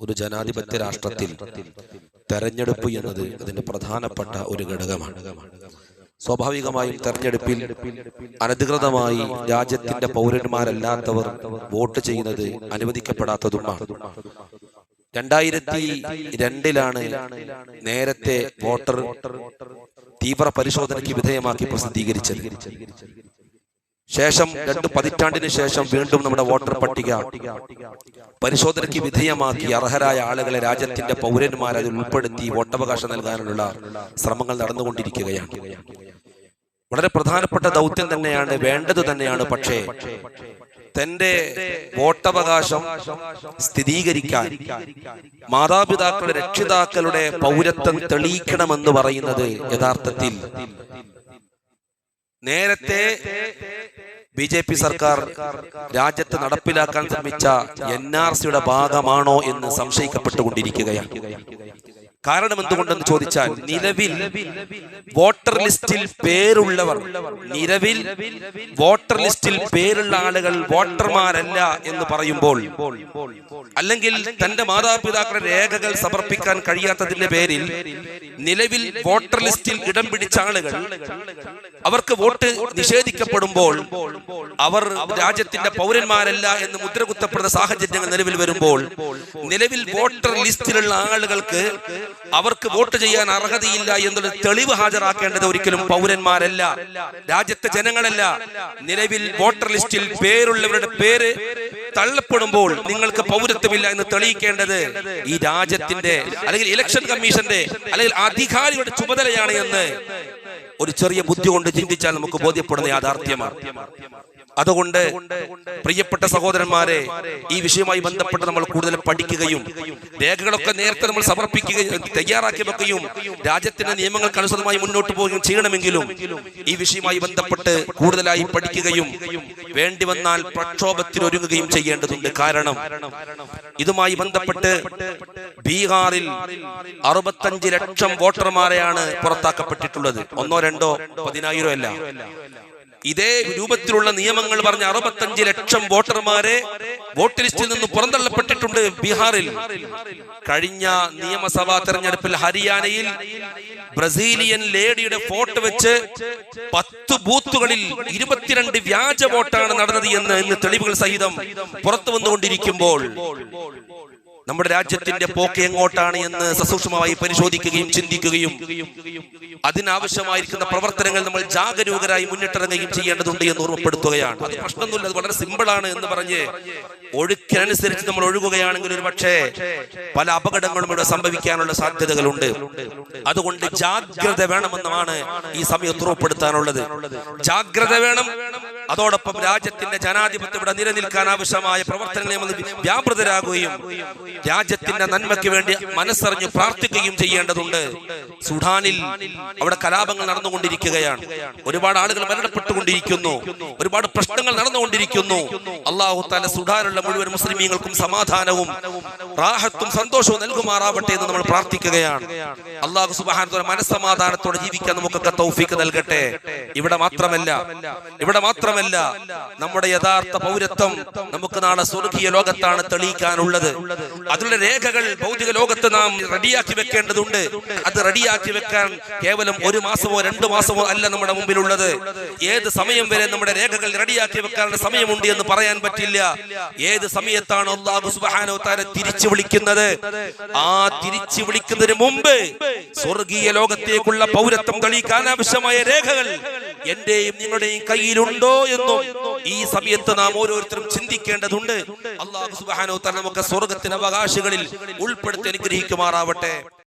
ഒരു ജനാധിപത്യ രാഷ്ട്രത്തിൽ തെരഞ്ഞെടുപ്പ് എന്നത് അതിന്റെ പ്രധാനപ്പെട്ട ഒരു ഘടകമാണ്. സ്വാഭാവികമായും തെരഞ്ഞെടുപ്പിൽ അനധികൃതമായി രാജ്യത്തിന്റെ പൗരന്മാരല്ലാത്തവർ വോട്ട് ചെയ്യുന്നത് അനുവദിക്കപ്പെടാത്തതുമാണ്. രണ്ടായിരത്തി രണ്ടിലാണ് നേരത്തെ വോട്ടർ തീവ്ര പരിശോധനയ്ക്ക് വിധേയമാക്കി പ്രസിദ്ധീകരിച്ചത്. ശേഷം രണ്ട് പതിറ്റാണ്ടിന് ശേഷം വീണ്ടും നമ്മുടെ വോട്ടർ പട്ടിക. പരിശോധനയ്ക്ക് വിധേയമാക്കി അർഹരായ ആളുകളെ രാജ്യത്തിന്റെ പൗരന്മാരെ അതിൽ ഉൾപ്പെടുത്തി വോട്ടവകാശം നൽകാനുള്ള ശ്രമങ്ങൾ നടന്നുകൊണ്ടിരിക്കുകയാണ്. വളരെ പ്രധാനപ്പെട്ട ദൗത്യം തന്നെയാണ് വേണ്ടത് തന്നെയാണ്. പക്ഷേ തന്റെ വോട്ടവകാശം സ്ഥിരീകരിക്കാൻ മാതാപിതാക്കളുടെ രക്ഷിതാക്കളുടെ പൗരത്വം തെളിയിക്കണമെന്ന് പറയുന്നത് യഥാർത്ഥത്തിൽ നേരത്തെ ബി ജെ പി സർക്കാർ രാജ്യത്ത് നടപ്പിലാക്കാൻ ശ്രമിച്ച എൻ ആർ സിയുടെ ഭാഗമാണോ എന്ന് സംശയിക്കപ്പെട്ടുകൊണ്ടിരിക്കുകയാണ്. കാരണം എന്തുകൊണ്ടെന്ന് ചോദിച്ചാൽ നിലവിൽ വോട്ടർ ലിസ്റ്റിൽ പേരുള്ളവർ നിലവിൽ വോട്ടർ ലിസ്റ്റിൽ പേരുള്ള ആളുകൾ വോട്ടർമാരല്ല എന്ന് പറയുമ്പോൾ അല്ലെങ്കിൽ തന്റെ മാതാപിതാക്കളുടെ രേഖകൾ സമർപ്പിക്കാൻ കഴിയാത്തതിന്റെ പേരിൽ നിലവിൽ വോട്ടർ ലിസ്റ്റിൽ ഇടം പിടിച്ച ആളുകൾ അവർക്ക് വോട്ട് നിഷേധിക്കപ്പെടുമ്പോൾ അവർ രാജ്യത്തിന്റെ പൗരന്മാരല്ല എന്ന് മുദ്രകുത്തപ്പെടുന്ന സാഹചര്യങ്ങൾ നിലവിൽ വരുമ്പോൾ നിലവിൽ വോട്ടർ ലിസ്റ്റിലുള്ള ആളുകൾക്ക് അവർക്ക് വോട്ട് ചെയ്യാൻ അർഹതയില്ല എന്നുള്ള തെളിവ് ഹാജരാക്കേണ്ടത് ഒരിക്കലും പൗരന്മാരല്ല രാജ്യത്തെ ജനങ്ങളല്ല. നിലവിൽ വോട്ടർ ലിസ്റ്റിൽ പേരുള്ളവരുടെ പേര് തള്ളപ്പെടുമ്പോൾ നിങ്ങൾക്ക് പൗരത്വമില്ല എന്ന് തെളിയിക്കേണ്ടത് ഈ രാജ്യത്തിന്റെ അല്ലെങ്കിൽ ഇലക്ഷൻ കമ്മീഷന്റെ അല്ലെങ്കിൽ അധികാരിയുടെ ചുമതലയാണ് എന്ന് ഒരു ചെറിയ ബുദ്ധി കൊണ്ട് ചിന്തിച്ചാൽ നമുക്ക് ബോധ്യപ്പെടുന്ന യാഥാർത്ഥ്യമാണ്. അതുകൊണ്ട് പ്രിയപ്പെട്ട സഹോദരന്മാരെ ഈ വിഷയവുമായി ബന്ധപ്പെട്ട് നമ്മൾ കൂടുതൽ പഠിക്കുകയും രേഖകളൊക്കെ നേരത്തെ നമ്മൾ സമർപ്പിക്കുകയും തയ്യാറാക്കി വെക്കുകയും രാജ്യത്തിന്റെ നിയമങ്ങൾക്ക് അനുസൃതമായി മുന്നോട്ട് പോവുകയും ചെയ്യണമെങ്കിലും ഈ വിഷയവുമായി ബന്ധപ്പെട്ട് കൂടുതലായി പഠിക്കുകയും വേണ്ടി വന്നാൽ പ്രക്ഷോഭത്തിൽ ഒരുങ്ങുകയും ചെയ്യേണ്ടതുണ്ട്. കാരണം ഇതുമായി ബന്ധപ്പെട്ട് ബീഹാറിൽ അറുപത്തഞ്ച് ലക്ഷം വോട്ടർമാരെയാണ് പുറത്താക്കപ്പെട്ടിട്ടുള്ളത്. ഒന്നോ രണ്ടോ പതിനായിരോ അല്ല. ഇതേ രൂപത്തിലുള്ള നിയമങ്ങൾ പറഞ്ഞ അറുപത്തഞ്ച് ലക്ഷം വോട്ടർമാരെ വോട്ട് ലിസ്റ്റിൽ നിന്ന് പുറന്തള്ളപ്പെട്ടിട്ടുണ്ട് ബീഹാറിൽ. കഴിഞ്ഞ നിയമസഭാ തെരഞ്ഞെടുപ്പിൽ ഹരിയാനയിൽ ബ്രസീലിയൻ ലേഡിയുടെ ഫോട്ടോ വെച്ച് പത്ത് ബൂത്തുകളിൽ ഇരുപത്തിരണ്ട് വ്യാജ വോട്ടാണ് നടന്നത് എന്ന് ഇന്ന് തെളിവുകൾ സഹിതം പുറത്തു വന്നുകൊണ്ടിരിക്കുമ്പോൾ നമ്മുടെ രാജ്യത്തിന്റെ പോക്ക് എങ്ങോട്ടാണ് എന്ന് സസൂക്ഷ്മമായി പരിശോധിക്കുകയും ചിന്തിക്കുകയും അതിനാവശ്യമായിരിക്കുന്ന പ്രവർത്തനങ്ങൾ നമ്മൾ ജാഗരൂകരായി മുന്നിട്ടിറങ്ങുകയും ചെയ്യേണ്ടതുണ്ട് എന്ന് ഓർമ്മപ്പെടുത്തുകയാണ്. അത് പ്രശ്നമൊന്നുമില്ല അത് വളരെ സിമ്പിളാണ് എന്ന് പറഞ്ഞ് ഒഴുക്കിനനുസരിച്ച് നമ്മൾ ഒഴുകുകയാണെങ്കിൽ ഒരു പക്ഷേ പല അപകടങ്ങളും ഇവിടെ സംഭവിക്കാനുള്ള സാധ്യതകളുണ്ട്. അതുകൊണ്ട് ജാഗ്രത വേണമെന്നാണ് ഈ സമയത്ത് ഉറപ്പെടുത്താനുള്ളത് ജാഗ്രത വേണം. അതോടൊപ്പം രാജ്യത്തിന്റെ ജനാധിപത്യം ഇവിടെ നിലനിൽക്കാൻ ആവശ്യമായ പ്രവർത്തനങ്ങളെ വ്യാപൃതരാകുകയും രാജ്യത്തിന്റെ നന്മയ്ക്ക് വേണ്ടി മനസ്സറിഞ്ഞു പ്രാർത്ഥിക്കുകയും ചെയ്യേണ്ടതുണ്ട്. സുഡാനിൽ അവിടെ കലാപങ്ങൾ നടന്നുകൊണ്ടിരിക്കുകയാണ്. ഒരുപാട് ആളുകൾ മരണപ്പെട്ടുകൊണ്ടിരിക്കുന്നു. ഒരുപാട് പ്രശ്നങ്ങൾ നടന്നുകൊണ്ടിരിക്കുന്നു. അള്ളാഹു താല സുഡാനുള്ള മുഴുവൻ മുസ്ലിമീങ്ങൾക്കും സമാധാനവും റാഹത്തും സന്തോഷവും നൽകുമാറാവട്ടെ എന്ന് നമ്മൾ പ്രാർത്ഥിക്കുകയാണ്. അള്ളാഹു സുബാനത്തോടെ മനസ്സമാധാനത്തോടെ ജീവിക്കാൻ നമുക്കൊക്കെ തൗഫീക്ക് നൽകട്ടെ. ഇവിടെ മാത്രമല്ല ഇവിടെ മാത്രമല്ല നമ്മുടെ യഥാർത്ഥ പൗരത്വം നമുക്ക് നാളെ സ്വർഗീയ ലോകത്താണ് തെളിയിക്കാനുള്ളത്. അതിലുള്ള രേഖകൾ ഭൗതിക ലോകത്ത് നാം റെഡിയാക്കി വെക്കേണ്ടതുണ്ട്. അത് റെഡിയാക്കി വെക്കാൻ കേവലം ഒരു മാസമോ രണ്ടു മാസമോ അല്ല നമ്മുടെ മുമ്പിലുള്ളത്. ഏത് സമയം വരെ നമ്മുടെ രേഖകൾ റെഡിയാക്കി വെക്കാനുള്ള സമയമുണ്ട് എന്ന് പറയാൻ പറ്റില്ല. ഏത് സമയത്താണ് സുബ്ഹാനഹു വതആല തിരിച്ചു വിളിക്കുന്നത്? ആ തിരിച്ചു വിളിക്കുന്നതിന് മുമ്പ് സ്വർഗീയ ലോകത്തേക്കുള്ള പൗരത്വം തെളിയിക്കാൻ ആവശ്യമായ രേഖകൾ എന്റെയും നിങ്ങളുടെയും കയ്യിലുണ്ടോ എന്നും ഈ സമയത്ത് നാം ഓരോരുത്തരും ചിന്തിക്കേണ്ടതുണ്ട്. അള്ളാഹു സുബാനോ തന്നെ നമുക്ക് സ്വർഗത്തിന് അവകാശികളിൽ ഉൾപ്പെടുത്തി അനുഗ്രഹിക്കുമാറാവട്ടെ.